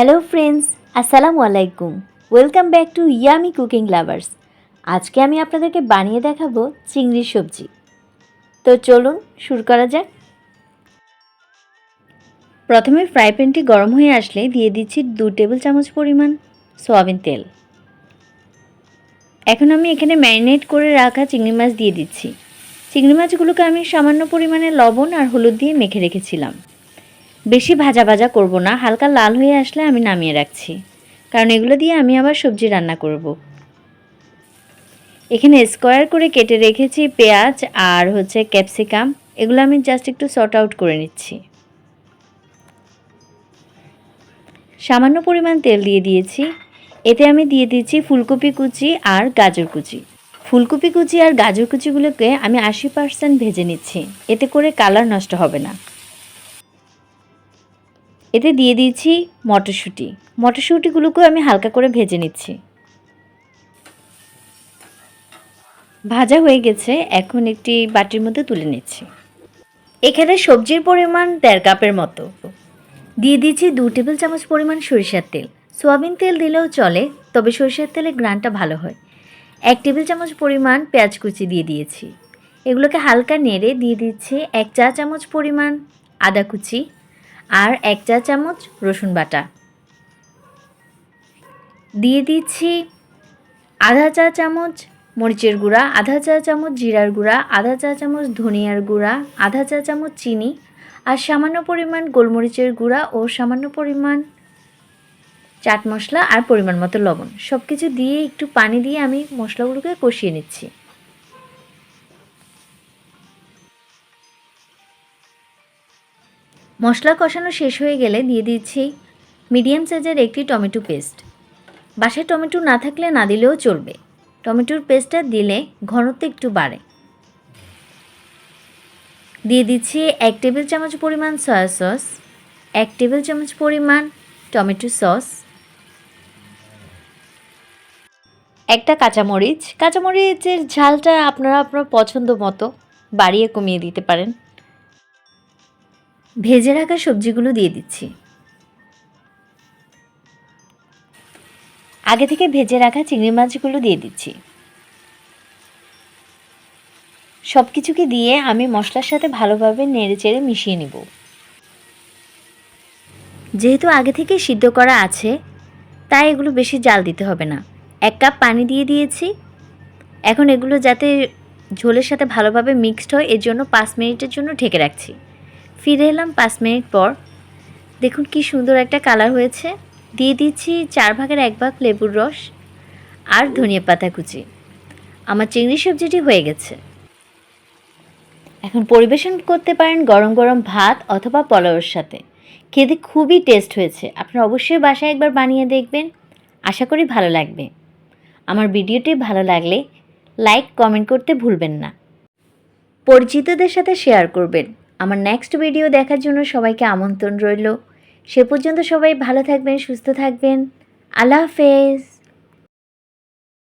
Hello friends আসসালামু আলাইকুম welcome back to yummy cooking lovers আজকে আমি আপনাদেরকে বানিয়ে দেখাবো চিংড়ির সবজি। তো চলুন শুরু করা যাক। প্রথমে ফ্রাই প্যানটি গরম হয়ে আসলে দিয়ে দিচ্ছি দু টেবিল চামচ পরিমাণ সয়াবিন তেল। এখন আমি এখানে ম্যারিনেট করে রাখা চিংড়ি মাছ দিয়ে দিচ্ছি। চিংড়ি মাছগুলোকে আমি সামান্য পরিমাণে লবণ আর হলুদ দিয়ে মেখে রেখেছিলাম। বেশি ভাজা ভাজা করব না, হালকা লাল হয়ে আসলে আমি নামিয়ে রাখছি। কারণ এগুলো দিয়ে আমি আবার সবজি রান্না করব। এখানে স্কোয়ার করে কেটে রেখেছি পেঁয়াজ আর হচ্ছে ক্যাপসিকাম। এগুলো আমি জাস্ট একটু সর্ট আউট করে নিচ্ছি। সামান্য পরিমাণ তেল দিয়ে দিয়েছি। এতে আমি দিয়ে দিচ্ছি ফুলকপি কুচি আর গাজর কুচি। ফুলকপি কুচি আর গাজর কুচিগুলোকে আমি আশি পার্সেন্ট ভেজে নিচ্ছি। এতে করে কালার নষ্ট হবে না। এতে দিয়ে দিয়েছি মটরশুঁটি। মটরশুঁটিগুলোকেও আমি হালকা করে ভেজে নিচ্ছি। ভাজা হয়ে গেছে, এখন একটি বাটির মধ্যে তুলে নিচ্ছি। এখানে সবজির পরিমাণ দেড় কাপের মতো। দিয়ে দিচ্ছি দু টেবিল চামচ পরিমাণ সরিষার তেল। সোয়াবিন তেল দিলেও চলে, তবে সরিষার তেলে গ্রানটা ভালো হয়। এক টেবিল চামচ পরিমাণ পেঁয়াজ কুচি দিয়ে দিয়েছি। এগুলোকে হালকা নেড়ে দিয়ে দিচ্ছি এক চা চামচ পরিমাণ আদা কুচি। আর এক চা চামচ রসুন বাটা। দিয়ে দিচ্ছি আধা চা চামচ মরিচের গুঁড়া, আধা চা চামচ জিরার গুঁড়া, আধা চা চামচ ধনিয়ার গুঁড়া, আধা চা চামচ চিনি আর সামান্য পরিমাণ গোলমরিচের গুঁড়া ও সামান্য পরিমাণ চাট মশলা আর পরিমাণ মতো লবণ। সব কিছু দিয়ে একটু পানি দিয়ে আমি মশলাগুলোকে কষিয়ে নিচ্ছি। মশলা কষানো শেষ হয়ে গেলে দিয়ে দিচ্ছি মিডিয়াম সাইজের একটি টমেটো পেস্ট। বাসায় টমেটো না থাকলে না দিলেও চলবে। টমেটোর পেস্টটা দিলে ঘনত্ব একটু বাড়ে। দিয়ে দিচ্ছি এক টেবিল চামচ পরিমাণ সয়া সস, এক টেবিল চামচ পরিমাণ টমেটো সস, একটা কাঁচামরিচ। কাঁচামরিচের ঝালটা আপনারা আপনার পছন্দ মতো বাড়িয়ে কমিয়ে দিতে পারেন। ভেজে রাখা সবজিগুলো দিয়ে দিচ্ছি। আগে থেকে ভেজে রাখা চিংড়ি মাছগুলো দিয়ে দিচ্ছি। সব কিছুকে দিয়ে আমি মশলার সাথে ভালোভাবে নেড়ে চেড়ে মিশিয়ে নিব। যেহেতু আগে থেকে সিদ্ধ করা আছে, তাই এগুলো বেশি জাল দিতে হবে না। এক কাপ পানি দিয়ে দিয়েছি। এখন এগুলো যাতে ঝোলের সাথে ভালোভাবে মিক্সড হয়, এর জন্য পাঁচ মিনিটের জন্য ঢেকে রাখছি। ফিরে এলাম পাঁচ মিনিট পর। দেখুন কি সুন্দর একটা কালার হয়েছে। দিয়ে দিচ্ছি চার ভাগের এক ভাগ লেবুর রস আর ধনিয়া পাতা কুচি। আমার চিংড়ি সবজিটি হয়ে গেছে। এখন পরিবেশন করতে পারেন গরম গরম ভাত অথবা পোলাওয়ের সাথে। খেতে খুবই টেস্ট হয়েছে। আপনারা অবশ্যই বাসায় একবার বানিয়ে দেখবেন। আশা করি ভালো লাগবে। আমার ভিডিওটি ভালো লাগলে লাইক, কমেন্ট করতে ভুলবেন না। পরিচিতদের সাথে শেয়ার করবেন। আমার নেক্সট ভিডিও দেখার জন্য সবাইকে আমন্ত্রণ রইল। সে পর্যন্ত সবাই ভালো থাকবেন, সুস্থ থাকবেন। আল্লাহ হাফেজ।